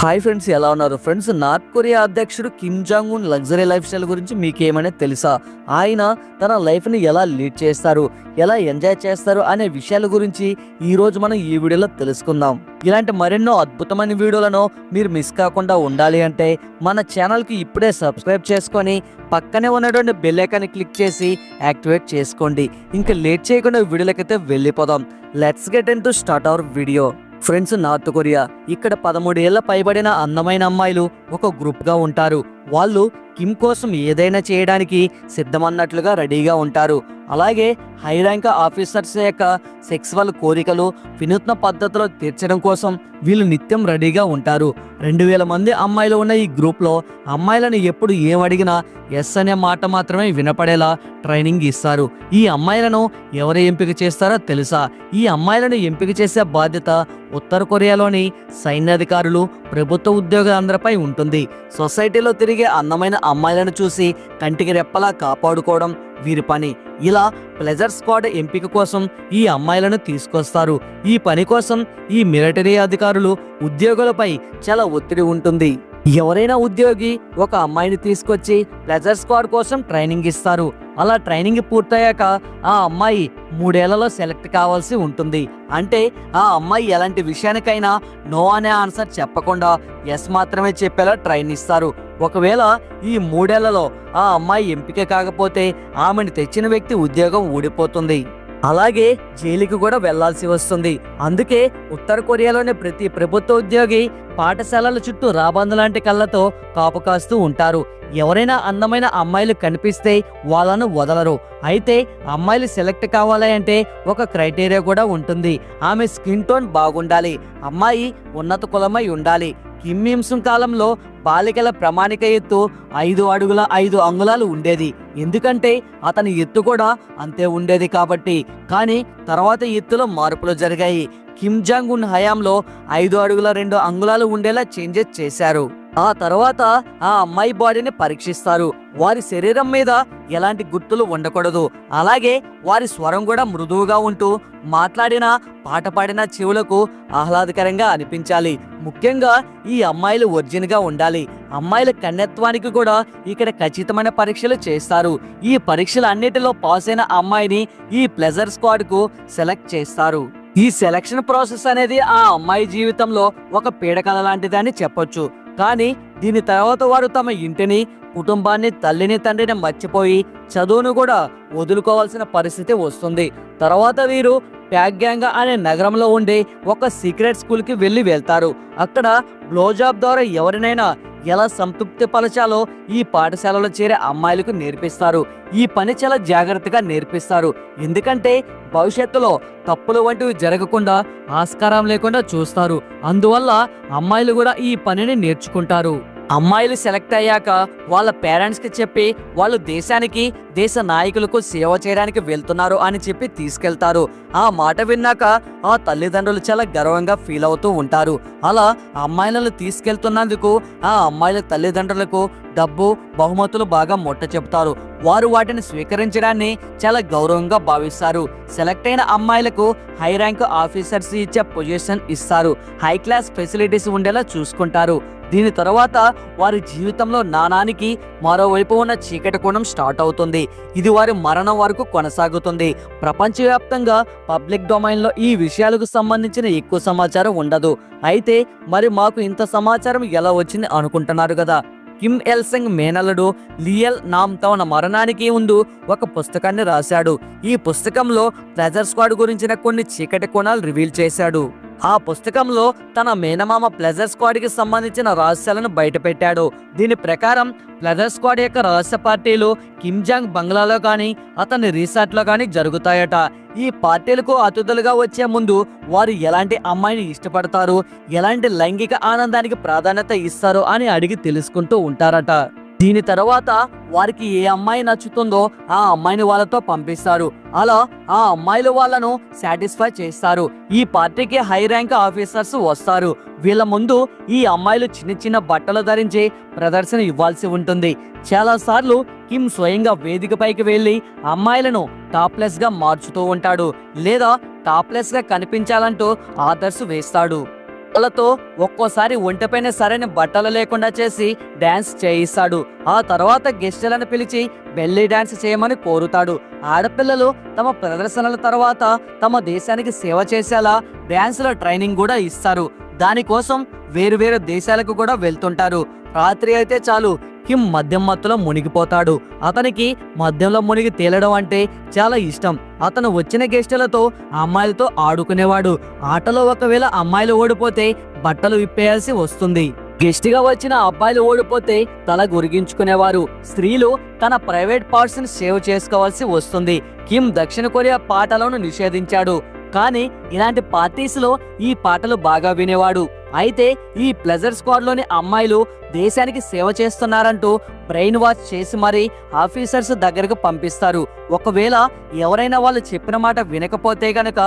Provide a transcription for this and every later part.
Hi friends ఎలా ఉన్నారు? Friends North Korea అధ్యక్షుడు Kim Jong Un luxury lifestyle గురించి మీకు తెలుసా? ఆయన తన లైఫ్ని ఎలా లీడ్ చేస్తారు ఎలా ఎంజాయ్ చేస్తారు అనే విషయాల గురించి ఈరోజు మనం ఈ వీడియోలో తెలుసుకుందాం. ఇలాంటి మరెన్నో అద్భుతమైన వీడియోలను మీరు మిస్ కాకుండా ఉండాలి అంటే మన ఛానల్కి ఇప్పుడే సబ్స్క్రైబ్ చేసుకొని పక్కనే ఉన్నటువంటి బెల్ ఐకాన్ని క్లిక్ చేసి యాక్టివేట్ చేసుకోండి. ఇంకా లేట్ చేయకుండా వీడియోలకైతే వెళ్ళిపోదాం. Let's get into start our video friends North Korea. ఇక్కడ పదమూడేళ్ళ పైబడిన అందమైన అమ్మాయిలు ఒక గ్రూప్గా ఉంటారు. వాళ్ళు కిమ్ కోసం ఏదైనా చేయడానికి సిద్ధమన్నట్లుగా రెడీగా ఉంటారు. అలాగే హై ర్యాంక్ ఆఫీసర్స్ యొక్క సెక్స్వల్ కోరికలు వినూత్న పద్ధతిలో తీర్చడం కోసం వీళ్ళు నిత్యం రెడీగా ఉంటారు. రెండు వేల మంది అమ్మాయిలు ఉన్న ఈ గ్రూప్లో అమ్మాయిలను ఎప్పుడు ఏం అడిగినా ఎస్ అనే మాట మాత్రమే వినపడేలా ట్రైనింగ్ ఇస్తారు. ఈ అమ్మాయిలను ఎవరు ఎంపిక చేస్తారో తెలుసా? ఈ అమ్మాయిలను ఎంపిక చేసే బాధ్యత ఉత్తర కొరియాలోని సైన్యాధికారులు ప్రభుత్వ ఉద్యోగులందరిపై ఉంటుంది. సొసైటీలో తిరిగి అందమైన అమ్మాయిలను చూసి కంటికి రెప్పలా కాపాడుకోవడం వీరి పని. ఇలా ప్లెజర్ స్క్వాడ్ ఎంపిక కోసం ఈ అమ్మాయిలను తీసుకొస్తారు. ఈ పని కోసం ఈ మిలిటరీ అధికారులు ఉద్యోగులపై చాలా ఒత్తిడి ఉంటుంది. ఎవరైనా ఉద్యోగి ఒక అమ్మాయిని తీసుకొచ్చి ప్లెజర్ స్క్వాడ్ కోసం ట్రైనింగ్ ఇస్తారు. అలా ట్రైనింగ్ పూర్తయ్యాక ఆ అమ్మాయి మూడేళ్ళలో సెలెక్ట్ కావాల్సి ఉంటుంది. అంటే ఆ అమ్మాయి ఎలాంటి విషయానికైనా నో అనే ఆన్సర్ చెప్పకుండా ఎస్ మాత్రమే చెప్పేలా ట్రైన్ ఇస్తారు. ఒకవేళ ఈ మూడేళ్ళలో ఆ అమ్మాయి ఎంపిక కాకపోతే ఆమెను తెచ్చిన వ్యక్తి ఉద్యోగం ఊడిపోతుంది. అలాగే జైలుకి కూడా వెళ్ళాల్సి వస్తుంది. అందుకే ఉత్తర కొరియాలోని ప్రతి ప్రభుత్వ ఉద్యోగి పాఠశాలల చుట్టూ రాబందు లాంటి కళ్ళతో కాపు కాస్తూ ఉంటారు. ఎవరైనా అందమైన అమ్మాయిలు కనిపిస్తే వాళ్ళను వదలరు. అయితే అమ్మాయిలు సెలెక్ట్ కావాలి అంటే ఒక క్రైటీరియా కూడా ఉంటుంది. ఆమె స్కిన్ టోన్ బాగుండాలి. అమ్మాయి ఉన్నత కులమై ఉండాలి. కిమ్మింసం కాలంలో బాలికల ప్రామాణిక ఎత్తు ఐదు అడుగుల ఐదు అంగుళాలు ఉండేది. ఎందుకంటే అతని ఎత్తు కూడా అంతే ఉండేది కాబట్టి. కానీ తర్వాత ఎత్తులో మార్పులు జరిగాయి. కిమ్ జాంగ్ ఉన్ హయాంలో ఐదు అడుగుల రెండు అంగుళాలు ఉండేలా చేంజెస్ చేశారు. ఆ తర్వాత ఆ అమ్మాయి బాడీని పరీక్షిస్తారు. వారి శరీరం మీద ఎలాంటి గుర్తులు ఉండకూడదు. అలాగే వారి స్వరం కూడా మృదువుగా ఉంటూ మాట్లాడిన పాట పాడిన చెవులకు ఆహ్లాదకరంగా అనిపించాలి. ముఖ్యంగా ఈ అమ్మాయిలు ఒరిజిన్గా ఉండాలి. అమ్మాయిల కన్యత్వానికి కూడా ఇక్కడ ఖచ్చితమైన పరీక్షలు చేస్తారు. ఈ పరీక్షలు అన్నిటిలో పాస్ అయిన అమ్మాయిని ఈ ప్లెజర్ స్క్వాడ్కు సెలెక్ట్ చేస్తారు. ఈ సెలక్షన్ ప్రాసెస్ అనేది ఆ అమ్మాయి జీవితంలో ఒక పీడకల లాంటిదని చెప్పొచ్చు. కానీ దీని తర్వాత వారు తమ ఇంటిని కుటుంబాన్ని తల్లిని తండ్రిని మర్చిపోయి చదువును కూడా వదులుకోవాల్సిన పరిస్థితి వస్తుంది. తర్వాత వీరు ప్యాగ్యాంగా అనే నగరంలో ఉండే ఒక సీక్రెట్ స్కూల్కి వెళ్ళి వెళ్తారు. అక్కడ బ్లోజాబ్ ద్వారా ఎవరినైనా ఎలా సంతృప్తిపరచాలో ఈ పాఠశాలలో చేరే అమ్మాయిలకు నేర్పిస్తారు. ఈ పని చాలా జాగ్రత్తగా నేర్పిస్తారు. ఎందుకంటే భవిష్యత్తులో తప్పులు వంటివి జరగకుండా ఆస్కారం లేకుండా చూస్తారు. అందువల్ల అమ్మాయిలు కూడా ఈ పనిని నేర్చుకుంటారు. అమ్మాయిలు సెలెక్ట్ అయ్యాక వాళ్ళ పేరెంట్స్కి చెప్పి వాళ్ళు దేశానికి దేశ నాయకులకు సేవ చేయడానికి వెళ్తున్నారు అని చెప్పి తీసుకెళ్తారు. ఆ మాట విన్నాక ఆ తల్లిదండ్రులు చాలా గర్వంగా ఫీల్ అవుతూ ఉంటారు. అలా అమ్మాయిలను తీసుకెళ్తున్నందుకు ఆ అమ్మాయిల తల్లిదండ్రులకు డబ్బు బహుమతులు బాగా మొట్ట చెప్తారు వారు వాటిని స్వీకరించడాన్ని చాలా గౌరవంగా భావిస్తారు. సెలెక్ట్ అయిన అమ్మాయిలకు హై ర్యాంక్ ఆఫీసర్స్ ఇచ్చే పొజిషన్ ఇస్తారు. హై క్లాస్ ఫెసిలిటీస్ ఉండేలా చూసుకుంటారు. దీని తర్వాత వారి జీవితంలో నానానికి మరోవైపు ఉన్న చీకటి కోణం స్టార్ట్ అవుతుంది. ఇది వారి మరణం వరకు కొనసాగుతుంది. ప్రపంచవ్యాప్తంగా పబ్లిక్ డొమైన్లో ఈ విషయాలకు సంబంధించిన ఎక్కువ సమాచారం ఉండదు. అయితే మరి మాకు ఇంత సమాచారం ఎలా వచ్చింది అనుకుంటున్నారు కదా? కిమ్ ఎల్సింగ్ మేనలుడు లియల్ నామ్ తన మరణానికి ముందు ఒక పుస్తకాన్ని రాశాడు. ఈ పుస్తకంలో ప్లెజర్ స్క్వాడ్ గురించిన కొన్ని చీకటి కోణాలు రివీల్ చేశాడు. ఆ పుస్తకంలో తన మేనమామ ప్లెజర్ స్క్వాడ్కి సంబంధించిన రహస్యాలను బయటపెట్టాడు. దీని ప్రకారం ప్లెజర్ స్క్వాడ్ యొక్క రహస్య పార్టీలు కిమ్ జాంగ్ బంగ్లాలో కానీ అతని రీసార్ట్లో కానీ జరుగుతాయట. ఈ పార్టీలకు అతిథులుగా వచ్చే ముందు వారు ఎలాంటి అమ్మాయిని ఇష్టపడతారు ఎలాంటి లైంగిక ఆనందానికి ప్రాధాన్యత ఇస్తారు అని అడిగి తెలుసుకుంటూ ఉంటారట. దీని తర్వాత వారికి ఏ అమ్మాయి నచ్చుతుందో ఆ అమ్మాయిని వాళ్ళతో పంపిస్తారు. అలా ఆ అమ్మాయిలు వాళ్ళను సాటిస్ఫై చేస్తారు. ఈ పార్టీకి హై ర్యాంక్ ఆఫీసర్స్ వస్తారు. వీళ్ళ ముందు ఈ అమ్మాయిలు చిన్న చిన్న బట్టలు ధరించి ప్రదర్శన ఇవ్వాల్సి ఉంటుంది. చాలాసార్లు కిమ్ స్వయంగా వేదికపైకి వెళ్ళి అమ్మాయిలను టాప్లెస్గా మార్చుతూ ఉంటాడు. లేదా టాప్లెస్గా కనిపించాలంటూ ఆదర్శ్ వేస్తాడు. వాళ్ళతో ఒక్కోసారి ఒంటిపైన సరైన బట్టలు లేకుండా చేసి డాన్స్ చేయిస్తాడు. ఆ తర్వాత గెస్టులను పిలిచి బెల్లి డాన్స్ చేయమని కోరుతాడు. ఆడపిల్లలు తమ ప్రదర్శనల తర్వాత తమ దేశానికి సేవ చేసేలా డ్యాన్స్ల ట్రైనింగ్ కూడా ఇస్తారు. దానికోసం వేరు వేరు దేశాలకు కూడా వెళ్తుంటారు. రాత్రి అయితే చాలు కిమ్ మద్యం మత్తులో మునిగిపోతాడు. అతనికి మద్యంలో మునిగి తేలడం అంటే చాలా ఇష్టం. అతను వచ్చిన గెస్టులతో అమ్మాయిలతో ఆడుకునేవాడు. ఆటలో ఒకవేళ అమ్మాయిలు ఓడిపోతే బట్టలు విప్పేయాల్సి వస్తుంది. గెస్ట్గా వచ్చిన అబ్బాయిలు ఓడిపోతే తల గురిగించుకునేవారు. స్త్రీలు తన ప్రైవేట్ పార్ట్స్ని సేవ్ చేసుకోవాల్సి వస్తుంది. కిమ్ దక్షిణ కొరియా పాటలను నిషేధించాడు. కానీ ఇలాంటి పార్టీస్లో ఈ పాటలు బాగా వినేవాడు. అయితే ఈ ప్లెజర్ స్క్వాడ్లోని అమ్మాయిలు దేశానికి సేవ చేస్తున్నారంటూ బ్రెయిన్ వాష్ చేసి మరీ ఆఫీసర్స్ దగ్గరకు పంపిస్తారు. ఒకవేళ ఎవరైనా వాళ్ళు చెప్పిన మాట వినకపోతే గనక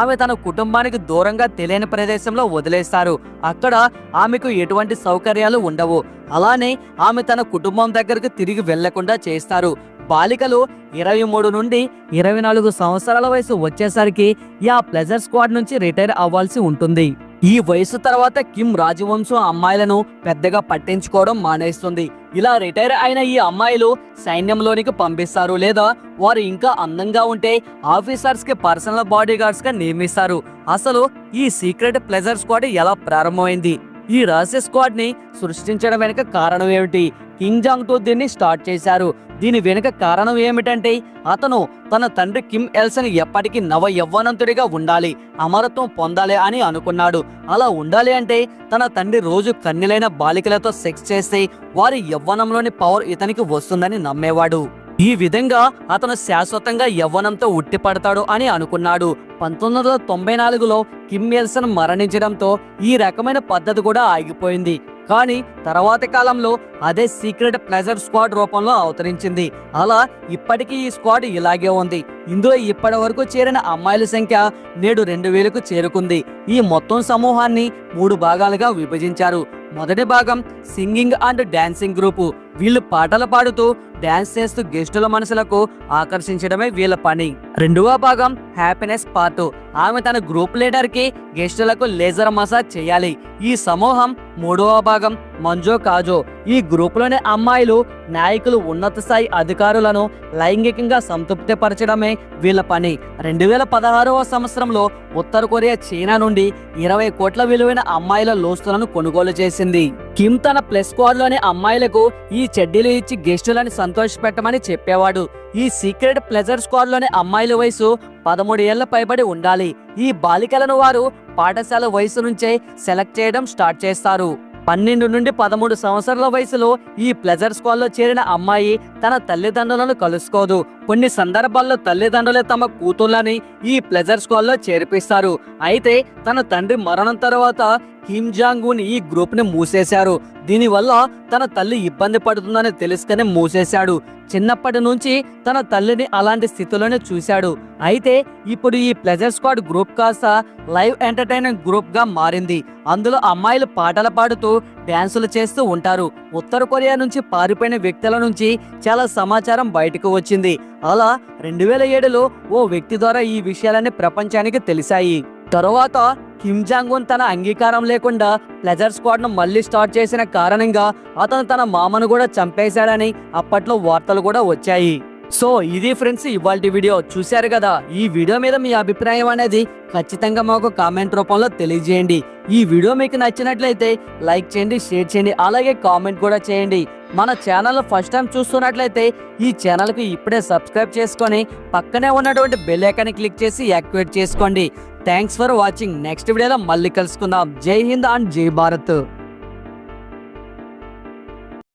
ఆమె తన కుటుంబానికి దూరంగా తెలియని ప్రదేశంలో వదిలేస్తారు. అక్కడ ఆమెకు ఎటువంటి సౌకర్యాలు ఉండవు. అలానే ఆమె తన కుటుంబం దగ్గరకు తిరిగి వెళ్ళకుండా చేస్తారు. బాలికలు ఇరవై మూడు నుండి ఇరవై నాలుగు సంవత్సరాల వయసు వచ్చేసరికి ఈ ఆ ప్లెజర్ స్క్వాడ్ నుంచి రిటైర్ అవ్వాల్సి ఉంటుంది. ఈ వయసు తర్వాత కిమ్ రాజవంశం అమ్మాయిలను పెద్దగా పట్టించుకోవడం మానేస్తుంది. ఇలా రిటైర్ అయిన ఈ అమ్మాయిలు సైన్యంలోనికి పంపిస్తారు లేదా వారు ఇంకా అందంగా ఉంటే ఆఫీసర్స్కి పర్సనల్ బాడీ గార్డ్స్గా నియమిస్తారు. అసలు ఈ సీక్రెట్ ప్లెజర్ స్క్వాడ్ ఎలా ప్రారంభమైంది? ఈ రహస్య స్క్వాడ్ని సృష్టించడం వెనుక కారణం ఏమిటి? కింగ్ జాంగ్తో దీన్ని స్టార్ట్ చేశారు. దీని వెనుక కారణం ఏమిటంటే అతను తన తండ్రి కిమ్ ఎల్సన్ ఎప్పటికీ నవ యవ్వనంతుడిగా ఉండాలి అమరత్వం పొందాలి అని అనుకున్నాడు. అలా ఉండాలి అంటే తన తండ్రి రోజు కన్నెలైన బాలికలతో సెక్స్ చేస్తే వారి యవ్వనంలోని పవర్ ఇతనికి వస్తుందని నమ్మేవాడు. ఈ విధంగా అతను శాశ్వతంగా యవ్వనంతో ఉట్టిపడతాడు అని అనుకున్నాడు. పంతొమ్మిది వందల తొంభై నాలుగులో కిమ్ ఎల్సన్ మరణించడంతో ఈ రకమైన పద్ధతి కూడా ఆగిపోయింది. కానీ తర్వాతి కాలంలో అదే సీక్రెట్ ప్లెజర్ స్క్వాడ్ రూపంలో అవతరించింది. అలా ఇప్పటికీ ఈ స్క్వాడ్ ఇలాగే ఉంది. ఇందులో ఇప్పటి వరకు చేరిన అమ్మాయిల సంఖ్య నేడు రెండు వేలకు చేరుకుంది. ఈ మొత్తం సమూహాన్ని మూడు భాగాలుగా విభజించారు. మొదటి భాగం సింగింగ్ అండ్ డాన్సింగ్ గ్రూపు. వీళ్ళు పాటలు పాడుతూ డాన్స్ చేస్తూ గెస్టుల మనసులకు ఆకర్షించడమే వీళ్ళ పని. రెండవ భాగం హ్యాపీనెస్ పార్ట్ ఆమె తన గ్రూప్ లీడర్కి గెస్టులకు లేజర్ మసాజ్ చేయాలి. ఈ సమూహం మూడవ భాగం మంజో కాజో. ఈ గ్రూప్లోని అమ్మాయిలు నాయకులు ఉన్నత స్థాయి అధికారులను లైంగికంగా సంతృప్తిపరచడమే వీళ్ళ పని. రెండు వేల పదహారవ సంవత్సరంలో ఉత్తర కొరియా చైనా నుండి ఇరవై కోట్ల విలువైన అమ్మాయిల లోస్తులను కొనుగోలు చేసింది. కిమ్ తన ప్లస్ స్క్వాడ్లోని అమ్మాయిలకు ఈ చెడ్డీలు ఇచ్చి గెస్టులని సంతోషపెట్టమని చెప్పేవాడు. ఈ సీక్రెట్ ప్లెజర్ స్క్వాడ్లోని అమ్మాయిల వయసు పదమూడు ఏళ్ళ పైబడి ఉండాలి. ఈ బాలికలను వారు పాఠశాల వయసు నుంచే సెలెక్ట్ చేయడం స్టార్ట్ చేస్తారు. పన్నెండు నుండి పదమూడు సంవత్సరాల వయసులో ఈ ప్లెజర్ స్క్వాడ్లో చేరిన అమ్మాయి తన తల్లిదండ్రులను కలుసుకోదు. కొన్ని సందర్భాల్లో తల్లిదండ్రులే తమ కూతుళ్ళని ఈ ప్లెజర్ స్కూల్లో చేర్పిస్తారు. అయితే తన తండ్రి మరణం తర్వాత కిమ్ జాంగ్ ఈ గ్రూప్ని మూసేశారు. దీనివల్ల తన తల్లి ఇబ్బంది పడుతుందని తెలుసుకుని మూసేశాడు. చిన్నప్పటి నుంచి తన తల్లిని అలాంటి స్థితిలోనే చూశాడు. అయితే ఇప్పుడు ఈ ప్లెజర్ స్క్వాడ్ గ్రూప్ కాస్త లైవ్ ఎంటర్టైన్మెంట్ గ్రూప్గా మారింది. అందులో అమ్మాయిలు పాటలు పాడుతూ డ్యాన్సులు చేస్తూ ఉంటారు. ఉత్తర కొరియా నుంచి పారిపోయిన వ్యక్తుల నుంచి చాలా సమాచారం బయటకు వచ్చింది. అలా రెండు వేల ఏడులో ఓ వ్యక్తి ద్వారా ఈ విషయాలన్నీ ప్రపంచానికి తెలిసాయి తరువాత కిమ్ జాంగ్ ఉన్ తన అంగీకారం లేకుండా ప్లెజర్ స్క్వాడ్ను మళ్ళీ స్టార్ట్ చేసిన కారణంగా అతను తన మామను కూడా చంపేశాడని అప్పట్లో వార్తలు కూడా వచ్చాయి. సో ఇది ఫ్రెండ్స్ ఇవాళ వీడియో. చూశారు కదా ఈ వీడియో మీద మీ అభిప్రాయం అనేది ఖచ్చితంగా మాకు కామెంట్ రూపంలో తెలియజేయండి. ఈ వీడియో మీకు నచ్చినట్లయితే లైక్ చేయండి షేర్ చేయండి అలాగే కామెంట్ కూడా చేయండి. మన ఛానల్ ఫస్ట్ టైం చూస్తున్నట్లయితే ఈ ఛానల్కి ఇప్పుడే సబ్స్క్రైబ్ చేసుకొని పక్కనే ఉన్నటువంటి బెల్ ఐకాన్ని క్లిక్ చేసి యాక్టివేట్ చేసుకోండి. Thanks for watching. నెక్స్ట్ వీడియోలో మళ్ళీ కలుసుకుందాం. జై హింద్ అండ్ జై భారత్.